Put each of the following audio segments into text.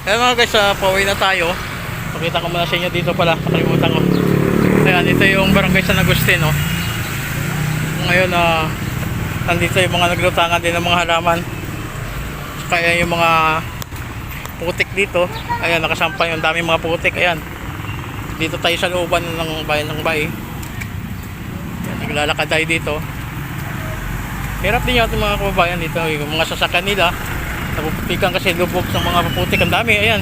Ayan mga guys, uh, pauwi na tayo. Pakita ko muna sa inyo dito pala. Nakalimutan ko. Ayan, ito yung barangay San Agustin. Oh. Ngayon, ah, nandito yung mga naglutangan din ng mga halaman. Kaya yung mga putik dito. Ayan, nakasampay yung daming mga putik. Ayan. Dito tayo sa looban ng bayan ng Bay. Ayan, naglalakad tayo dito. Hirap din yata mga kababayan dito. Yung mga sasakyan nila, napuputikan kasi lubog ng mga putik. Ang dami, ayan.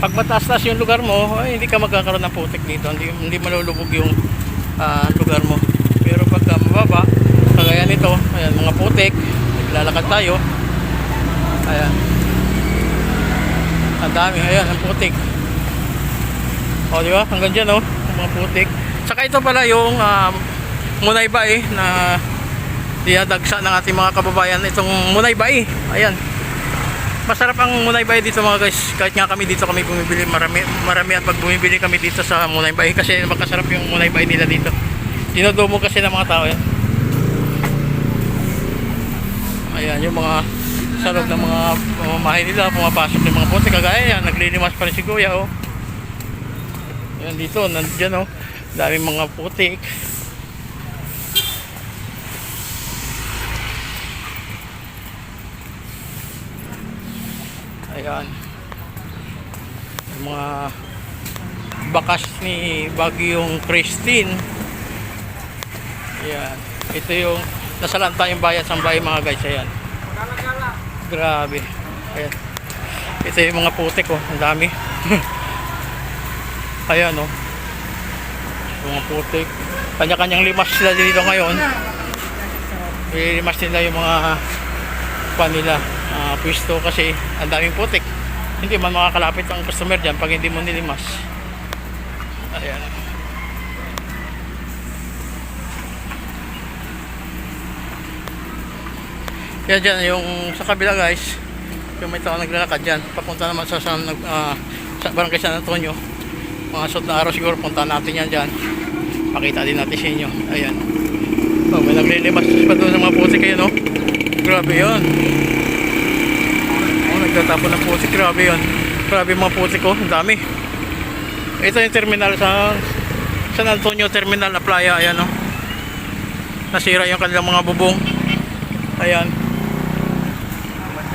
Pag mataas-taas yung lugar mo, ay, hindi ka magkakaroon ng putik dito. Hindi, hindi malulubog yung ah, lugar mo. Pero pagka mababa, kagaya nito, ayan, mga putik, naglalakad tayo. Ayan. Ang dami, ayan, ang putik. O, di ba? Hanggang dyan, oh, ang mga putik. Saka ito pala yung um, Munay Bay na dinadagsa ng ating mga kababayan. Itong Munay Bay. Ayan. Masarap ang Munay Bay dito mga guys. Kahit nga kami dito kami bumibili. Marami, marami at pag bumibili kami dito sa Munay Bay. Kasi makasarap yung Munay Bay nila dito. Dinodomo kasi ng mga tao yan. Ayan, yung mga sa loob ng mga pamamahay nila, pumapasok yung mga puti. Kagaya yan, naglilimas pa rin si Kuya, oh. Ayan dito, nandiyan, oh. Daming mga putik. Ayan. Mga bakas ni Bagyong Christine. Ayan. Ito yung nasalanta yung bayan sa mga guys. Ayan. Grabe. Ayan. Ito yung mga putik oh. Ang dami. Ayan oh. Mga putik. Kanya-kanyang limas sila dito ngayon. Ilimas nila yung mga pa nila ah, pwesto kasi ang daming putik. Hindi man makakalapit ang customer dyan pag hindi mo nilimas. Ayan. Yan dyan, yung sa kabila guys, yung may tao naglalakad dyan, papunta naman sa, sa, nag- ah, sa barangay San Antonio. Mga suot na araw siguro, punta natin yan dyan. Pakita din natin sa inyo. Ayan. Oh, may naglilimas pa doon ng mga putik kayo, no? Grabe yun. Nagtatapon ng putik. Grabe yun. Grabe mga putik, oh. Ang dami. Ito yung terminal sa San Antonio Terminal na playa. Ayan, oh. Nasira yung kanilang mga bubong. Ayan.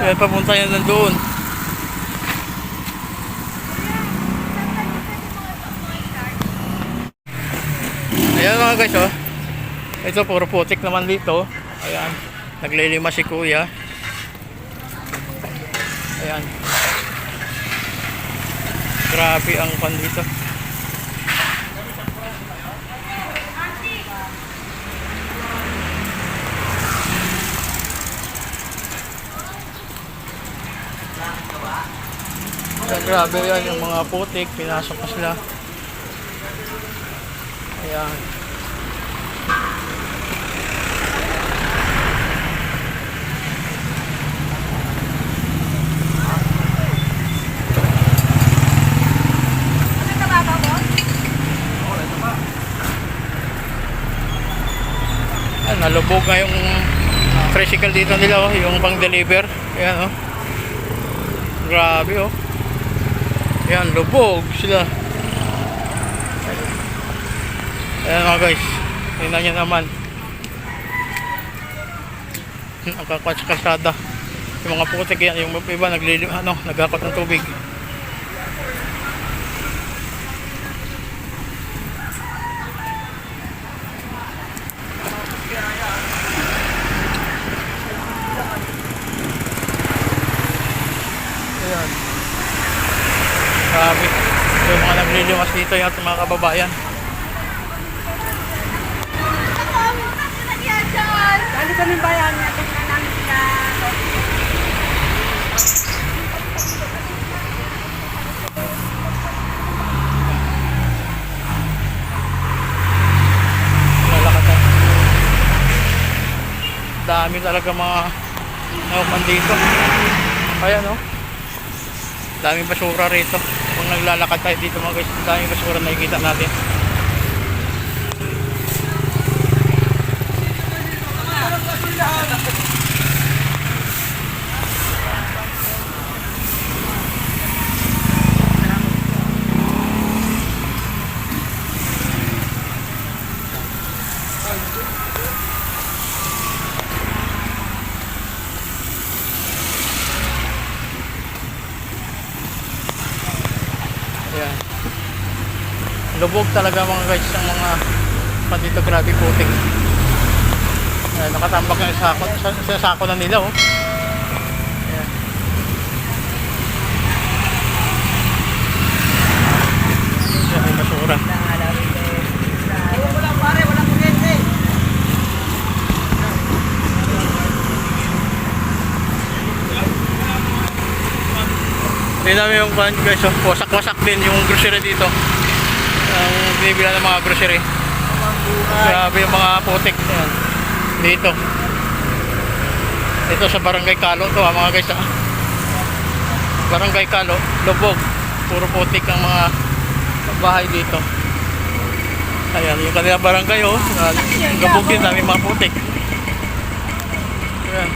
Ayan, papunta yan nandoon. Ayan mga guys, oh. Ito, puro putik naman dito. Ayan. Naglilima si kuya. Ayan. Grabe ang pan dito. Grabe yan yung mga putik. Pinasok na sila. Ayan. Nalubog nga yung tricycle dito nila oh, yung pang deliver. Ayan oh. Grabe oh. Ayan, lubog sila. Ayan mga guys. Tingnan nyo naman. Sa kalsada. Yung mga putik yan, yung iba naglilim, ano, nagkakot ng tubig. Ayan. Grabe. Mga naglilimas dito yung ating mga kababayan. Dali kami bayan. Dami talaga mga nauman dito. Ayan oh. Daming basura rito. Naglalakad tayo dito mga guys, daming basura na nakikita natin. Lubog talaga mga guys ang mga pandito grabe putik. Ayan, nakatambak yung sako, sa, sa sako na nila oh. Hindi namin yung pan guys, oh. wasak-wasak din yung grocery dito. Ang binibila ng mga grocery. Grabe yung mga putik. Ayan. Dito. Dito sa Barangay Kalo to ha, mga guys. ah. Barangay Kalo, Lubog. Puro putik ang mga bahay dito. Ayan, yung kanila barangay oh. Ah, Lubog din, dami mga putik. Ayan.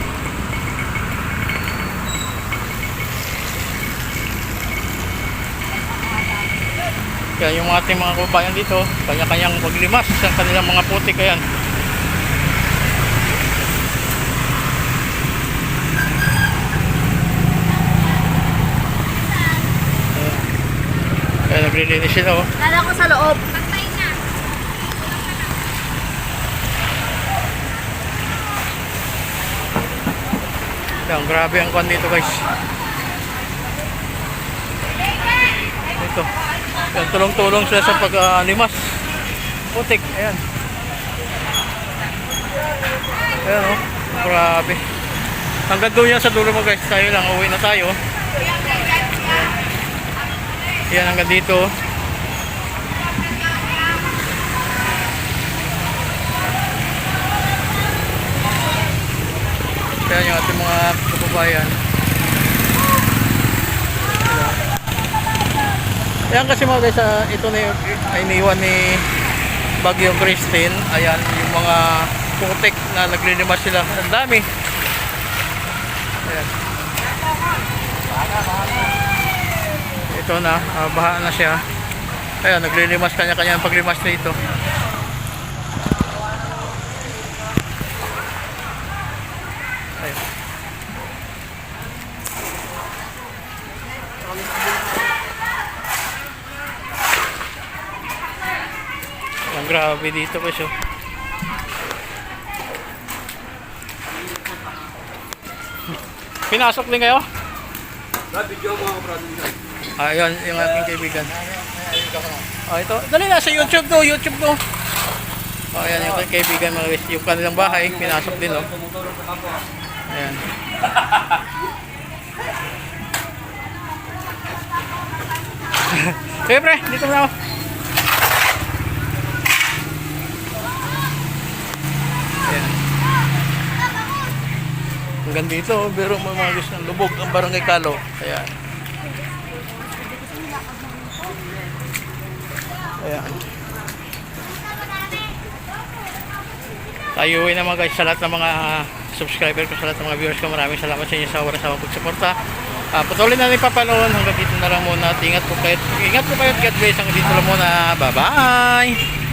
Kaya yung ating mga kababayan dito, kanya-kanyang maglimas sa kanilang mga putik. Ayan. Kaya naglilinis sila oh. Kala ko sa loob. Yan, grabe ang kwan dito guys. Ito. Yan, tulong-tulong sila sa pag-limas. Putik, ayan. Ayan oh, grabe. Hanggang doon yan sa dulo mo guys, tayo lang, uwi na tayo. Yan, hanggang dito. Kaya yung ating mga kababayan. Ayan kasi mga guys, ah, ito na yung iniwan ni Bagyong Christine. Ayan, yung mga putik na naglilimas sila. Ang dami. Ayan. Ito na, ah, baha na siya. Ayan, naglilimas kanya-kanya ang paglimas dito. Ayan. Grabe dito po siya. Pinasok din kayo? Ah, yun, yung aking kaibigan. Ah, ito. Dali na sa YouTube to, YouTube to. Oh, ayan yung aking kaibigan mga guys. Yung kanilang bahay, pinasok din, oh. Ayan. Sige pre, dito na ako. Hanggang dito, pero mga gusto ng lubog ang barangay Kalo. Ayan. Ayan. Tayo uwi naman guys sa lahat ng mga subscriber ko, sa lahat ng mga viewers ko. Maraming salamat sa inyo sa oras sa pagsuporta. Uh, patuloy na rin papanood hanggang dito na lang muna. At ingat po kayo. Ingat po kayo at God bless. Hanggang dito lang muna. Bye-bye!